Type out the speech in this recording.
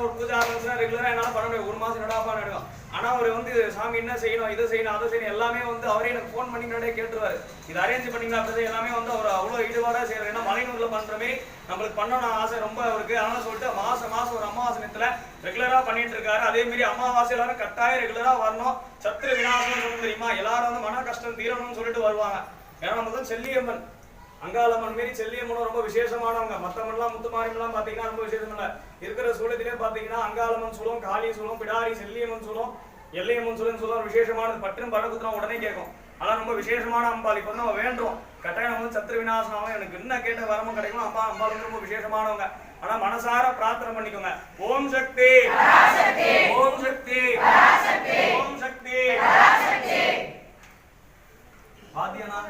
ஒரு பூஜை ஆரம்பிச்சுனா ரெகுலராக என்னால் பண்ண முடியும் ஒரு மாசம் என்னடாப்பா நடக்கும் ஆனால் அவர் வந்து சாமி என்ன செய்யணும்? இதை செய்யணும் அதை செய்யணும் எல்லாமே வந்து அவரே எனக்கு ஃபோன் பண்ணி முன்னாடியே கேட்டுருவாரு. இது அரேஞ்ச் பண்ணீங்களா அப்படி எல்லாமே வந்து அவர் அவ்வளவு ஈடுபாடாக செய்யறாரு ஏன்னா மலைநூர்ல பண்றமே நம்மளுக்கு பண்ணணும் ஆசை ரொம்ப அவருக்கு. அதனால சொல்லிட்டு மாசம் மாசம் ஒரு அமாவாசனத்துல ரெகுலரா பண்ணிட்டு இருக்காரு. அதே மாதிரி அமாவாசை எல்லாரும் கட்டாயம் ரெகுலரா வரணும். சத்திர விநாசனம் சொல்ல தெரியுமா எல்லாரும் வந்து மன கஷ்டம் தீரணும்னு சொல்லிட்டு வருவாங்க. ஏன்னா நம்ம தான் செல்லியம்மன். அங்காளம்மன் மாரி செல்லியம்மனும் ரொம்ப விசேஷமானவங்க. மத்தவங்கலாம் முத்துமாரியம்லாம் பாத்தீங்கன்னா ரொம்ப விசேஷம் இல்ல இருக்கிற சூழத்திலே பாத்தீங்கன்னா அங்காளம்மன் சொல்லுவோம் காளி சொல்லுவோம் பிடாரி செல்லியம்மன் சொல்லுவோம் எல்லையம்மன் சொல்லுன்னு சொல்லுவோம் விசேஷமானது. பற்றும் பரகுத்திரம் உடனே கேட்கும். அதான் ரொம்ப விசேஷமான அம்பாள். இப்போ நம்ம வேண்டுறோம். கட்டாயம் வந்து சத்திர விநாசனம் எனக்கு என்ன கேட்ட வரமும் கிடைக்கும் அம்மா அம்பாள் வந்து ரொம்ப விசேஷமானவங்க. ஆனா மனசார பிரார்த்தனை பண்ணிக்கோங்க. ஓம் சக்தி. ஓம் சக்தி. ஓம் சக்தி. பாத்தியனா